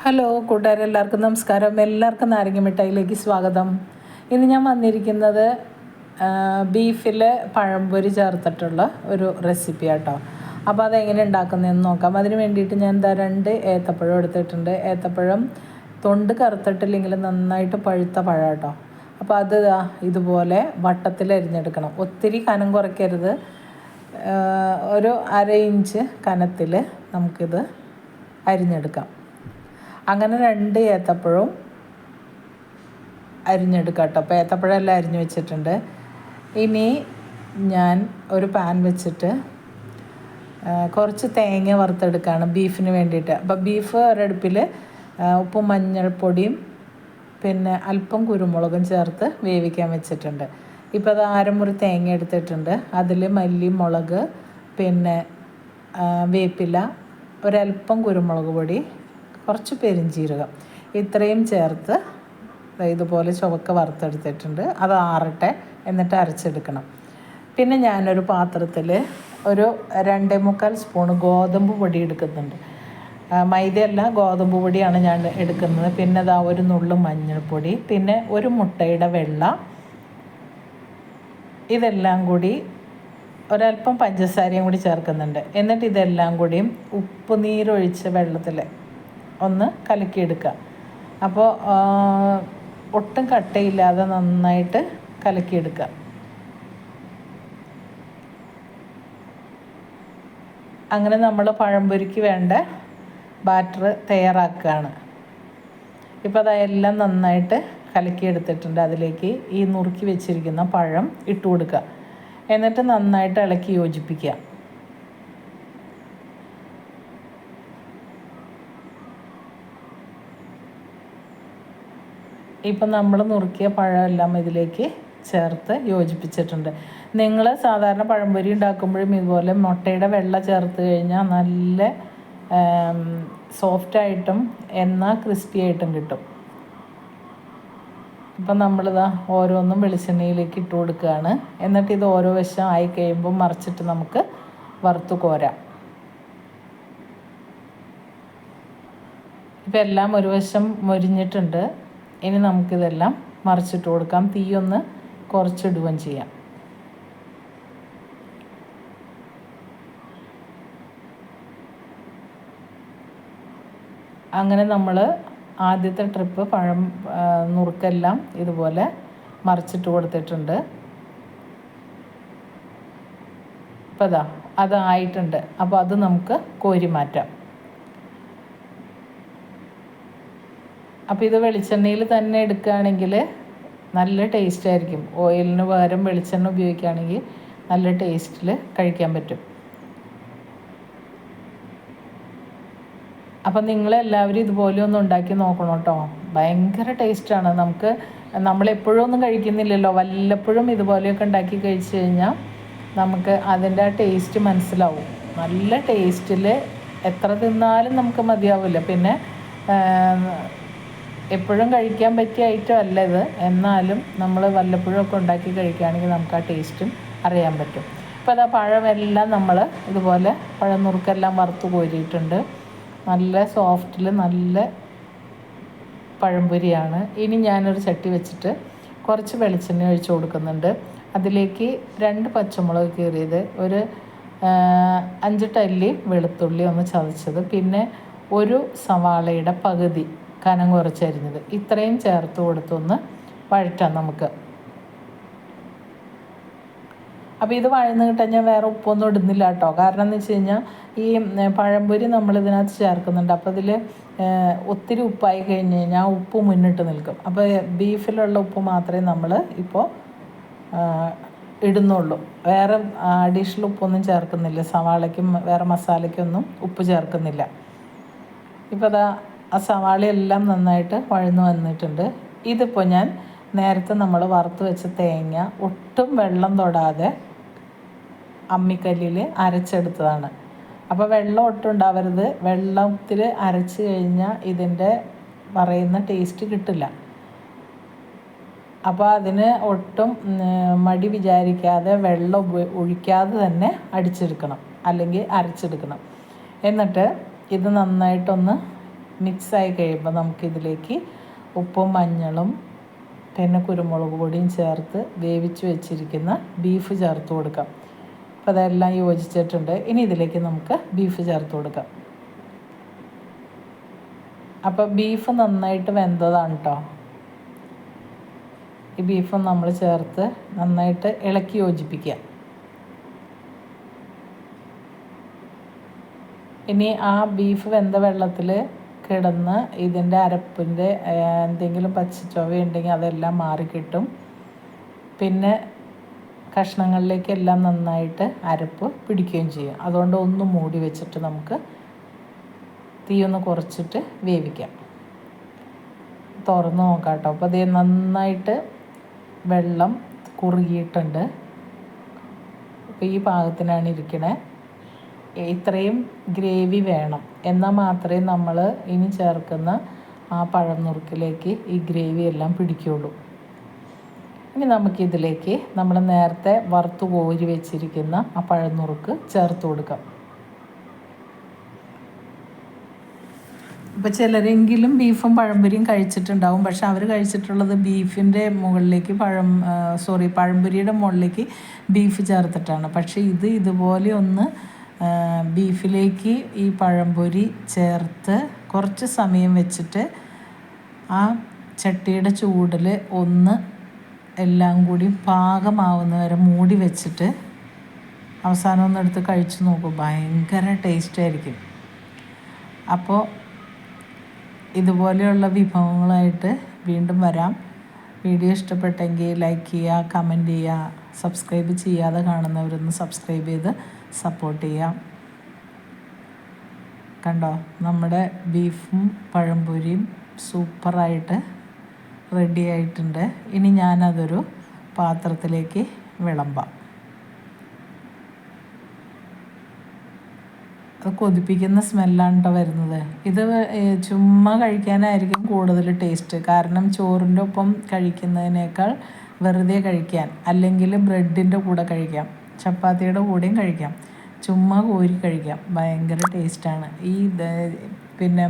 Hello കൂട്ടുകാരെല്ലാവർക്കും നമസ്കാരം. എല്ലാവർക്കും നാരങ്ങ മിഠായിലേക്ക് സ്വാഗതം. ഇന്ന് ഞാൻ വന്നിരിക്കുന്നത് ബീഫിൽ പഴംപൊരി ചേർത്തിട്ടുള്ള ഒരു റെസിപ്പി ആട്ടോ. അപ്പോൾ അതെങ്ങനെ ഉണ്ടാക്കുന്നതെന്ന് നോക്കാം. അതിന് വേണ്ടിയിട്ട് ഞാൻ എന്താ രണ്ട് ഏത്തപ്പഴം എടുത്തിട്ടുണ്ട്. ഏത്തപ്പഴം തൊണ്ട് കറുത്തിട്ടില്ലെങ്കിൽ നന്നായിട്ട് പഴുത്ത പഴം കേട്ടോ അപ്പോൾ അത് ഇതുപോലെ വട്ടത്തിൽ അരിഞ്ഞെടുക്കണം. ഒത്തിരി കനം കുറയ്ക്കരുത്. ഒരു അര ഇഞ്ച് കനത്തിൽ നമുക്കിത് അരിഞ്ഞെടുക്കാം. അങ്ങനെ രണ്ട് ഏത്തപ്പഴവും അരിഞ്ഞെടുക്കാം കേട്ടോ അപ്പോൾ ഏത്തപ്പഴമെല്ലാം അരിഞ്ഞു വെച്ചിട്ടുണ്ട്. ഇനി ഞാൻ ഒരു പാൻ വെച്ചിട്ട് കുറച്ച് തേങ്ങ വറുത്തെടുക്കുകയാണ് ബീഫിന് വേണ്ടിയിട്ട്. അപ്പോൾ ബീഫ് ഒരടുപ്പിൽ ഉപ്പും മഞ്ഞൾപ്പൊടിയും പിന്നെ അല്പം കുരുമുളകും ചേർത്ത് വേവിക്കാൻ വെച്ചിട്ടുണ്ട്. ഇപ്പോൾ അത് അരമുറി തേങ്ങ എടുത്തിട്ടുണ്ട്. അതിൽ മല്ലി മുളക് പിന്നെ വേപ്പില ഒരല്പം കുരുമുളക് പൊടി കുറച്ച് പെരിഞ്ചീരകം. ഇത്രയും ചേർത്ത് ഇതുപോലെ ചുവക്ക വറുത്തെടുത്തിട്ടുണ്ട്. അത് ആറട്ടെ എന്നിട്ട് അരച്ചെടുക്കണം. പിന്നെ ഞാനൊരു പാത്രത്തിൽ ഒരു രണ്ടേ മുക്കാൽ സ്പൂൺ ഗോതമ്പ് പൊടി എടുക്കുന്നുണ്ട്. മൈദയല്ല ഗോതമ്പ് പൊടിയാണ് ഞാൻ എടുക്കുന്നത്. പിന്നെ അതാ ഒരു നുള്ളു മഞ്ഞൾപ്പൊടി പിന്നെ ഒരു മുട്ടയുടെ വെള്ള ഇതെല്ലാം കൂടി ഒരല്പം പഞ്ചസാരയും കൂടി ചേർക്കുന്നുണ്ട്. എന്നിട്ട് ഇതെല്ലാം കൂടിയും ഉപ്പ് നീരൊഴിച്ച വെള്ളത്തിൽ ഒന്ന് കലക്കിയെടുക്കുക. അപ്പോൾ ഒട്ടും കട്ടയില്ലാതെ നന്നായിട്ട് കലക്കിയെടുക്കുക. അങ്ങനെ നമ്മൾ പഴംപൊരിക്ക് വേണ്ട ബാറ്റർ തയ്യാറാക്കുകയാണ്. ഇപ്പോൾ അതെല്ലാം നന്നായിട്ട് കലക്കിയെടുത്തിട്ടുണ്ട്. അതിലേക്ക് ഈ നുറുക്കി വെച്ചിരിക്കുന്ന പഴം ഇട്ട് കൊടുക്കുക എന്നിട്ട് നന്നായിട്ട് ഇളക്കി യോജിപ്പിക്കുക. ഇപ്പം നമ്മൾ നുറുക്കിയ പഴമെല്ലാം ഇതിലേക്ക് ചേർത്ത് യോജിപ്പിച്ചിട്ടുണ്ട്. നിങ്ങൾ സാധാരണ പഴംപൊരി ഉണ്ടാക്കുമ്പോഴും ഇതുപോലെ മുട്ടയുടെ വെള്ള ചേർത്ത് കഴിഞ്ഞാൽ നല്ല സോഫ്റ്റായിട്ടും എന്നാൽ ക്രിസ്പി ആയിട്ടും കിട്ടും. ഇപ്പം നമ്മളിതാ ഓരോന്നും വെളിച്ചെണ്ണയിലേക്ക് ഇട്ട് കൊടുക്കുകയാണ്. എന്നിട്ട് ഇത് ഓരോ വശം ആയി കഴിയുമ്പോൾ മറിച്ചിട്ട് നമുക്ക് വറുത്ത് കോരാം. ഇപ്പം എല്ലാം ഒരു വശം മൊരിഞ്ഞിട്ടുണ്ട്. ഇനി നമുക്കിതെല്ലാം മറിച്ചിട്ട് കൊടുക്കാം. തീയൊന്ന് കുറച്ചിടുകയും ചെയ്യാം. അങ്ങനെ നമ്മൾ ആദ്യത്തെ ട്രിപ്പ് പഴം നുറുക്കെല്ലാം ഇതുപോലെ മറിച്ചിട്ട് കൊടുത്തിട്ടുണ്ട്. ഇപ്പം അതാ അതായിട്ടുണ്ട് അപ്പോൾ അത് നമുക്ക് കോരി മാറ്റാം. അപ്പോൾ ഇത് വെളിച്ചെണ്ണയിൽ തന്നെ എടുക്കുകയാണെങ്കിൽ നല്ല ടേസ്റ്റ് ആയിരിക്കും. ഓയിലിന് പകരം വെളിച്ചെണ്ണ ഉപയോഗിക്കുകയാണെങ്കിൽ നല്ല ടേസ്റ്റിൽ കഴിക്കാൻ പറ്റും. അപ്പം നിങ്ങളെല്ലാവരും ഇതുപോലെ ഒന്ന് ഉണ്ടാക്കി നോക്കണം കേട്ടോ. ഭയങ്കര ടേസ്റ്റാണ് നമുക്ക് നമ്മളെപ്പോഴും ഒന്നും കഴിക്കുന്നില്ലല്ലോ. വല്ലപ്പോഴും ഇതുപോലെയൊക്കെ ഉണ്ടാക്കി കഴിച്ച് കഴിഞ്ഞാൽ നമുക്ക് അതിന്റെ ആ ടേസ്റ്റ് മനസ്സിലാവും. നല്ല ടേസ്റ്റിൽ എത്ര തിന്നാലും നമുക്ക് മതിയാവില്ല. പിന്നെ എപ്പോഴും കഴിക്കാൻ പറ്റിയ ഐറ്റം അല്ല ഇത്. എന്നാലും നമ്മൾ വല്ലപ്പോഴും ഒക്കെ ഉണ്ടാക്കി കഴിക്കുകയാണെങ്കിൽ നമുക്ക് ആ ടേസ്റ്റും അറിയാൻ പറ്റും. ഇപ്പോൾ അതാ പഴമെല്ലാം നമ്മൾ ഇതുപോലെ പഴം നുറുക്കെല്ലാം വറുത്ത് കോരിയിട്ടുണ്ട്. നല്ല സോഫ്റ്റിൽ നല്ല പഴംപൊരിയാണ്. ഇനി ഞാനൊരു ചട്ടി വെച്ചിട്ട് കുറച്ച് വെളിച്ചെണ്ണ ഒഴിച്ചു കൊടുക്കുന്നുണ്ട്. അതിലേക്ക് രണ്ട് പച്ചമുളക് കീറിയത് ഒരു അഞ്ച് ടല്ലി വെളുത്തുള്ളി ഒന്ന് ചതച്ചത്. പിന്നെ ഒരു സവാളയുടെ പകുതി കനം കുറച്ചരിഞ്ഞത്. ഇത്രയും ചേർത്ത് കൊടുത്തൊന്ന് വഴറ്റാം നമുക്ക്. അപ്പോൾ ഇത് വഴന്ന് കിട്ടാൻ ഞാൻ വേറെ ഉപ്പൊന്നും ഇടുന്നില്ല കേട്ടോ. കാരണം എന്ന് വെച്ച് കഴിഞ്ഞാൽ ഈ പഴംപൊരി നമ്മൾ ഇതിനകത്ത് ചേർക്കുന്നുണ്ട് അപ്പോൾ ഇതിൽ ഒത്തിരി ഉപ്പായി കഴിഞ്ഞ് കഴിഞ്ഞാൽ ഉപ്പ് മുന്നിട്ട് നിൽക്കും. അപ്പോൾ ബീഫിലുള്ള ഉപ്പ് മാത്രമേ നമ്മൾ ഇപ്പോൾ ഇടുന്നുള്ളൂ. വേറെ അഡീഷണൽ ഉപ്പൊന്നും ചേർക്കുന്നില്ല. സവാളയ്ക്കും വേറെ മസാലയ്ക്കൊന്നും ഉപ്പ് ചേർക്കുന്നില്ല. ഇപ്പോൾ അതാ ആ സവാളയെല്ലാം നന്നായിട്ട് വഴന്നു വന്നിട്ടുണ്ട്. ഇതിപ്പോൾ ഞാൻ നേരത്തെ നമ്മൾ വറുത്ത് വെച്ച തേങ്ങ ഒട്ടും വെള്ളം തൊടാതെ അമ്മിക്കല്ലിൽ അരച്ചെടുത്തതാണ്. അപ്പോൾ വെള്ളം ഒട്ടും ഉണ്ടാവരുത്. വെള്ളത്തിൽ അരച്ച് കഴിഞ്ഞാൽ ഇതിന്റെ പറയുന്ന ടേസ്റ്റ് കിട്ടില്ല. അപ്പോൾ അതിന് ഒട്ടും മടി വിചാരിക്കാതെ വെള്ളം ഒഴിക്കാതെ തന്നെ അടിച്ചെടുക്കണം. അല്ലെങ്കിൽ അരച്ചെടുക്കണം. എന്നിട്ട് ഇത് നന്നായിട്ടൊന്ന് മിക്സായി കഴിയുമ്പോൾ നമുക്കിതിലേക്ക് ഉപ്പും മഞ്ഞളും പിന്നെ കുരുമുളക് പൊടിയും ചേർത്ത് വേവിച്ച് വെച്ചിരിക്കുന്ന ബീഫ് ചേർത്ത് കൊടുക്കാം. അപ്പോൾ അതെല്ലാം യോജിച്ചിട്ടുണ്ട്. ഇനി ഇതിലേക്ക് നമുക്ക് ബീഫ് ചേർത്ത് കൊടുക്കാം. അപ്പോൾ ബീഫ് നന്നായിട്ട് വെന്തതാണ് കേട്ടോ ഈ ബീഫ് നമ്മൾ ചേർത്ത് നന്നായിട്ട് ഇളക്കി യോജിപ്പിക്കുക. ഇനി ആ ബീഫ് വെന്ത വെള്ളത്തിൽ കിടന്ന് ഇതിന്റെ അരപ്പിന്റെ എന്തെങ്കിലും പച്ചച്ചൊവ ഉണ്ടെങ്കിൽ അതെല്ലാം മാറിക്കിട്ടും. പിന്നെ കഷ്ണങ്ങളിലേക്ക് എല്ലാം നന്നായിട്ട് അരപ്പ് പിടിക്കുകയും ചെയ്യും. അതുകൊണ്ട് ഒന്ന് മൂടി വെച്ചിട്ട് നമുക്ക് തീ ഒന്ന് കുറച്ചിട്ട് വേവിക്കാം. തുറന്ന് നോക്കാം കേട്ടോ. അപ്പോൾ അത് നന്നായിട്ട് വെള്ളം കുറുകിയിട്ടുണ്ട്. അപ്പോൾ ഈ പാകത്തിനാണ് ഇരിക്കണേ. ഇത്രയും ഗ്രേവി വേണം. എന്നാൽ മാത്രമേ നമ്മൾ ഇനി ചേർക്കുന്ന ആ പഴം നുറുക്കിലേക്ക് ഈ ഗ്രേവി എല്ലാം പിടിക്കുകയുള്ളൂ ഇനി നമുക്കിതിലേക്ക് നമ്മൾ നേരത്തെ വറുത്ത് കോരി വെച്ചിരിക്കുന്ന ആ പഴം നുറുക്ക് ചേർത്ത് കൊടുക്കാം. ഇപ്പോൾ ചിലരെങ്കിലും ബീഫും പഴംപൊരിയും കഴിച്ചിട്ടുണ്ടാവും. പക്ഷെ അവർ കഴിച്ചിട്ടുള്ളത് ബീഫിന്റെ മുകളിലേക്ക് പഴം സോറി പഴംപൊരിയുടെ മുകളിലേക്ക് ബീഫ് ചേർത്തിട്ടാണ്. പക്ഷേ ഇത് ഇതുപോലെ ഒന്ന് ബീഫിലേക്ക് ഈ പഴംപൊരി ചേർത്ത് കുറച്ച് സമയം വെച്ചിട്ട് ആ ചട്ടിയുടെ ചൂടിൽ ഒന്ന് എല്ലാം കൂടി പാകമാവുന്ന വരെ മൂടി വെച്ചിട്ട് അവസാനം ഒന്ന് എടുത്ത് കഴിച്ചു നോക്കും. ഭയങ്കര ടേസ്റ്റ് ആയിരിക്കും. അപ്പോൾ ഇതുപോലെയുള്ള വിഭവങ്ങളായിട്ട് വീണ്ടും വരാം. വീഡിയോ ഇഷ്ടപ്പെട്ടെങ്കിൽ ലൈക്ക് ചെയ്യുക കമന്റ് ചെയ്യുക. സബ്സ്ക്രൈബ് ചെയ്യാതെ കാണുന്നവരൊന്ന് സബ്സ്ക്രൈബ് ചെയ്ത് സപ്പോർട്ട് ചെയ്യാം. കണ്ടോ? നമ്മുടെ ബീഫും പഴംപൊരിയും സൂപ്പറായിട്ട് റെഡി ആയിട്ടുണ്ട്. ഇനി ഞാനതൊരു പാത്രത്തിലേക്ക് വിളമ്പാം. അത് കൊതിപ്പിക്കുന്ന സ്മെല്ലാണ് കേട്ടോ വരുന്നത്. ഇത് ചുമ്മാ കഴിക്കാനായിരിക്കും കൂടുതൽ ടേസ്റ്റ് കാരണം ചോറിന്റെ ഒപ്പം കഴിക്കുന്നതിനേക്കാൾ വെറുതെ കഴിക്കാൻ അല്ലെങ്കിൽ ബ്രെഡിന്റെ കൂടെ കഴിക്കാം ചപ്പാത്തിയുടെ കൂടെയും കഴിക്കാം ചുമ്മാ കോരി കഴിക്കാം. ഭയങ്കര ടേസ്റ്റാണ്. ഈ പിന്നെ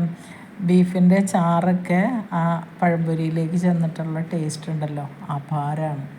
ബീഫിന്റെ ചാറൊക്കെ ആ പഴംപൊരിയിലേക്ക് ചെന്നിട്ടുള്ള ടേസ്റ്റ് ഉണ്ടല്ലോ. അപാരമാണ്